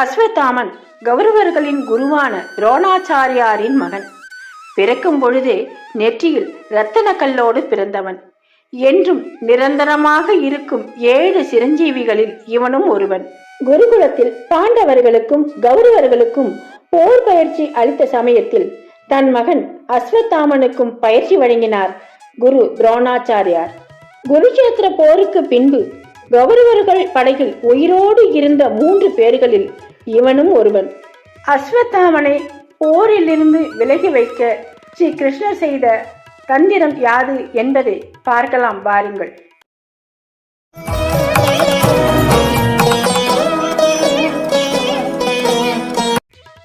அஸ்வத்தாமன் கௌரவர்களின் குருவான துரோணாச்சாரியாரின் மகன். பிறக்கும் பொழுதே நெற்றியில் இரத்தன கல்லோடு பிறந்தவன். என்றும் நிரந்தரமாக இருக்கும் ஏழு சிரஞ்சீவிகளில் இவனும் ஒருவன். குருகுலத்தில் பாண்டவர்களுக்கும் கௌரவர்களுக்கும் போர் பயிற்சி அளித்த சமயத்தில் தன் மகன் அஸ்வத்தாமனுக்கும் பயிற்சி வழங்கினார் குரு துரோணாச்சாரியார். குருஷேத்திர போருக்கு பின்பு கௌரவர்கள் படையில் உயிரோடு இருந்த மூன்று பேர்களில் இவனும் ஒருவன். அஸ்வத்தாமனை போரிலிருந்து விலகி வைக்க ஸ்ரீ கிருஷ்ணர் செய்த தந்திரம் யாது என்பதை பார்க்கலாம் பாருங்கள்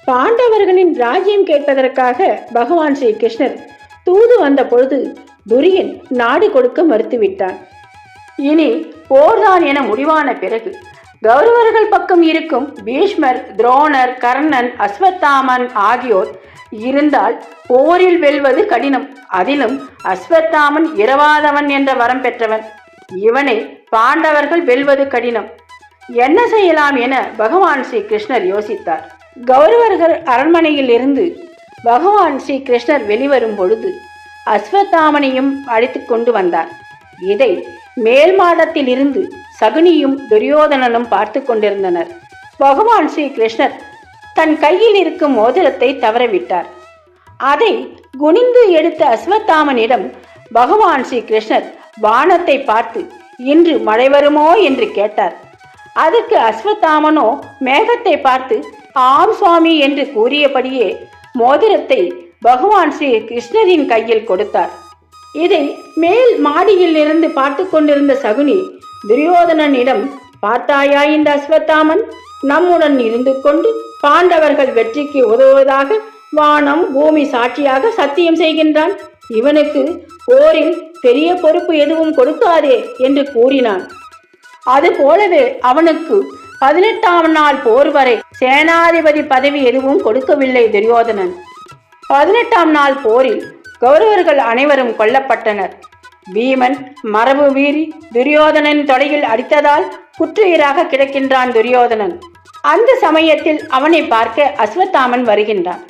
பாண்டவர்களின் ராஜ்யம் கேட்பதற்காக பகவான் ஸ்ரீ கிருஷ்ணர் தூது வந்த பொழுது துரியன் நாடு கொடுக்க மறுத்துவிட்டான். இனி போர்தான் என முடிவான பிறகு கௌரவர்கள் பக்கம் இருக்கும் பீஷ்மர் துரோணர் கர்ணன் அஸ்வத்தாமன் ஆகியோர் இருந்தால் போரில் வெல்வது கடினம். அதிலும் அஸ்வத்தாமன் இரவாதவன் என்ற வரம் பெற்றவன். இவனை பாண்டவர்கள் வெல்வது கடினம். என்ன செய்யலாம் என பகவான் ஸ்ரீ கிருஷ்ணர் யோசித்தார். கௌரவர்கள் அரண்மனையில் இருந்து பகவான் ஸ்ரீ கிருஷ்ணர் வெளிவரும் பொழுது அஸ்வத்தாமனையும் அழைத்து கொண்டு வந்தார். இதை மேல் மாடத்தில் இருந்து சகுனியும் துரியோதனனும் பார்த்து கொண்டிருந்தனர். பகவான் ஸ்ரீ கிருஷ்ணர் தன் கையில் இருக்கும் மோதிரத்தை தவறவிட்டார். அதை குனிந்து எடுத்த அஸ்வத்தாமனிடம் பகவான் ஸ்ரீ கிருஷ்ணர் வானத்தை பார்த்து இன்று மழை வருமோ? என்று கேட்டார். அதற்கு அஸ்வத்தாமனோ மேகத்தை பார்த்து ஆம் சுவாமி என்று கூறியபடியே மோதிரத்தை பகவான் ஸ்ரீ கிருஷ்ணரின் கையில் கொடுத்தார். இதை மேல் மாடியில் இருந்து பார்த்து கொண்டிருந்த சகுனி துரியோதனனிடம் பார்த்தாயா இந்த அஸ்வத்தாமன்? நம்முடன் இருந்து கொண்டு பாண்டவர்கள் வெற்றிக்கு உதவுவதாக வானம் பூமி சாட்சியாக சத்தியம் செய்கின்றான். இவனுக்கு போரில் பெரிய பொறுப்பு எதுவும் கொடுக்காதே என்று கூறினான். அது போலவே அவனுக்கு பதினெட்டாம் நாள் போர் வரை சேனாதிபதி பதவி எதுவும் கொடுக்கவில்லை துரியோதனன். பதினெட்டாம் நாள் போரில் கௌரவர்கள் அனைவரும் கொல்லப்பட்டனர். பீமன் மரபு மீறி துரியோதனன் தொடையில் அடித்ததால் குற்றுயிராக கிடக்கின்றான் துரியோதனன். அந்த சமயத்தில் அவனை பார்க்க அஸ்வத்தாமன் வருகின்றான்.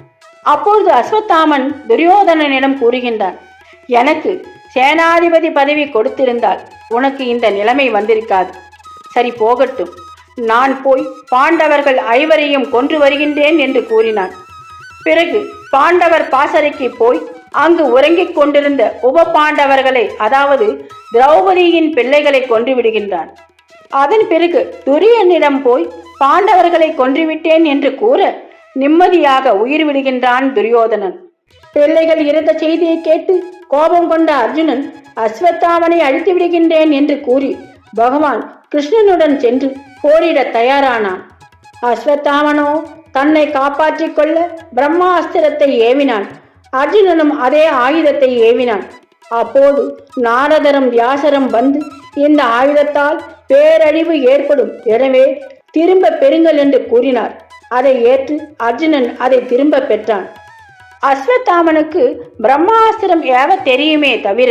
அப்பொழுது அஸ்வத்தாமன் துரியோதனனிடம் கூறுகின்றான் எனக்கு சேனாதிபதி பதவி கொடுத்திருந்தால் உனக்கு இந்த நிலைமை வந்திருக்காது. சரி போகட்டும். நான் போய் பாண்டவர்கள் ஐவரையும் கொன்று வருகின்றேன் என்று கூறினான். பிறகு பாண்டவர் பாசறைக்கு போய் அங்கு உறங்கிக் கொண்டிருந்த உப பாண்டவர்களை அதாவது திரௌபதியின் பிள்ளைகளை கொன்று விடுகின்றான். அதன் பிறகு துரியனிடம் போய் பாண்டவர்களை கொன்றுவிட்டேன் என்று கூற நிம்மதியாக உயிர் விடுகின்றான் துரியோதனன். பிள்ளைகள் இருந்த செய்தியை கேட்டு கோபம் கொண்ட அர்ஜுனன் அஸ்வத்தாமனை அழித்து விடுகின்றேன் என்று கூறி பகவான் கிருஷ்ணனுடன் சென்று போரிட தயாரானான். அஸ்வத்தாமனோ தன்னை காப்பாற்றிக் கொள்ள பிரம்மாஸ்திரத்தை ஏவினான். அர்ஜுனனும் அதே ஆயுதத்தை ஏவினான். அப்போது நாரதரும் வியாசரும் வந்து இந்த ஆயுதத்தால் பேரழிவு ஏற்படும் எனவே திரும்ப பெறுங்கள் என்று கூறினார். அதை ஏற்று அர்ஜுனன் அதை திரும்ப பெற்றான். அஸ்வத்தாமனுக்கு பிரம்மாஸ்திரம் ஏவ தெரியுமே தவிர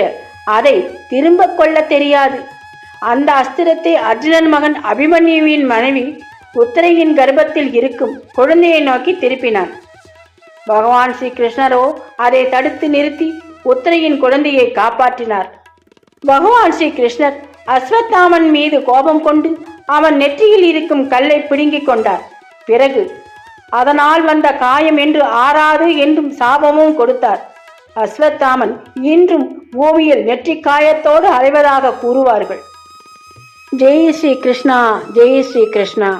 அதை திரும்ப கொள்ள தெரியாது. அந்த அஸ்திரத்தை அர்ஜுனன் மகன் அபிமன்யுவின் மனைவி உத்தரையின் கர்ப்பத்தில் இருக்கும் குழந்தையை நோக்கி திருப்பினான். பகவான் ஸ்ரீ கிருஷ்ணரோ அதை தடுத்து நிறுத்தி உத்திரையின் குழந்தையை காப்பாற்றினார். பகவான் ஸ்ரீ கிருஷ்ணர் அஸ்வத்தாமன் மீது கோபம் கொண்டு அவன் நெற்றியில் இருக்கும் கல்லை பிடுங்கிக் கொண்டார். பிறகு அதனால் வந்த காயம் என்று ஆறாது என்றும் சாபமும் கொடுத்தார். அஸ்வத்தாமன் இன்றும் பூமியில் நெற்றி காயத்தோடு அலைவதாக கூறுவார்கள். ஜெய் ஸ்ரீ கிருஷ்ணா ஜெய் ஸ்ரீ கிருஷ்ணா